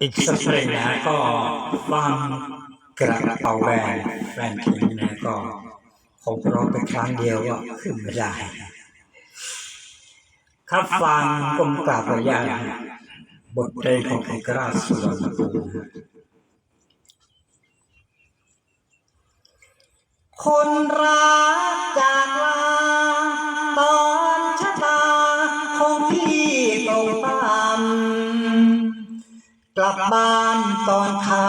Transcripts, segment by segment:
อีกสักเลงนะก็ฟังกระเป๋าแบนแบนคิงนะก็คงร้องไปครั้งเดียวก็ขึ้นไม่ได้ครับฟังกลมกราบระยะบทเพลงของเอกราชสุวรรณภูมิคนรักจากลาตอนชะตาของพี่ตกต่ำ กลับบ้านตอนค่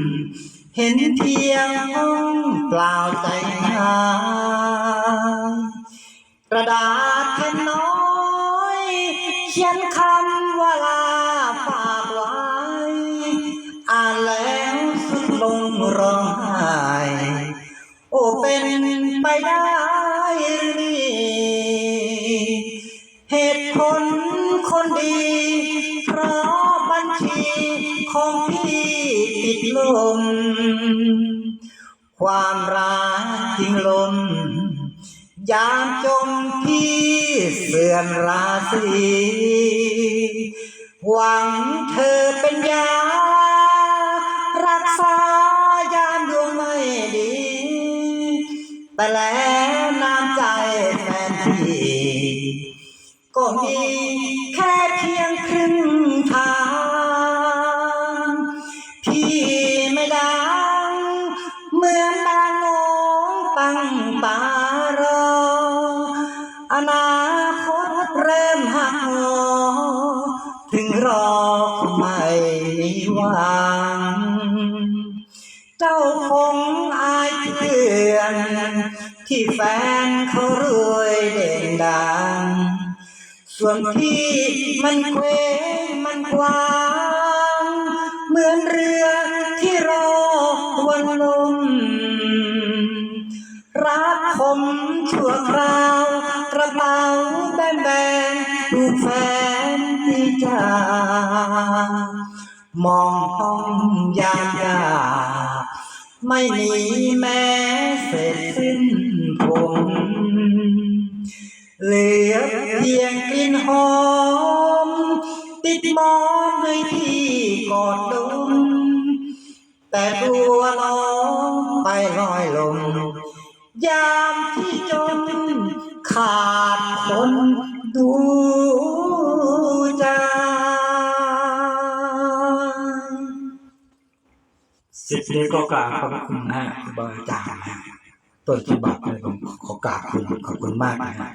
ำเห็นเพียงห้องเปล่าใจหายกระดาษแผ่นน้อยเขียนคำว่าลาฝากไว้ อ่านแล้วสุดลงร้องไห้โอ้เป็นไปได้หรือนี่เหตุผลคนดี บัญชีของพี่ติดลม ความรักทิ้งลม ยามจมพี่เสื่อมราศีหวังเธอเป็นยา รักษายามดวงไม่ดี แต่แล้วน้ำใจแฟนพี่ก็มีแค่ มือนนางงตั้งตารอ อนาคตเริ่มหักหอถึงรอไม่หวัง เจ้าคงอายเพื่อน ที่แฟนเขารวยเด่นดัง ส่วนพี่มันเคว้งมันกว้าง รักผมชั่วคราวกระเป๋าแบนแบนถูกแฟนที่จามองห้องยายาไม่มีแม้เศษสิ้นผมเหลือเพียงกลิ่นหอม ติดมอนให้ที่กอดดมแต่ตัวน้องไปลอยลม ยามที่จนขาดคนดูใจสิบนี้ก็กราบขอบพระคุณนะครูบาอาจารย์นะต้นฉบับเลยผมขอกราบคุณขอบคุณมากนะ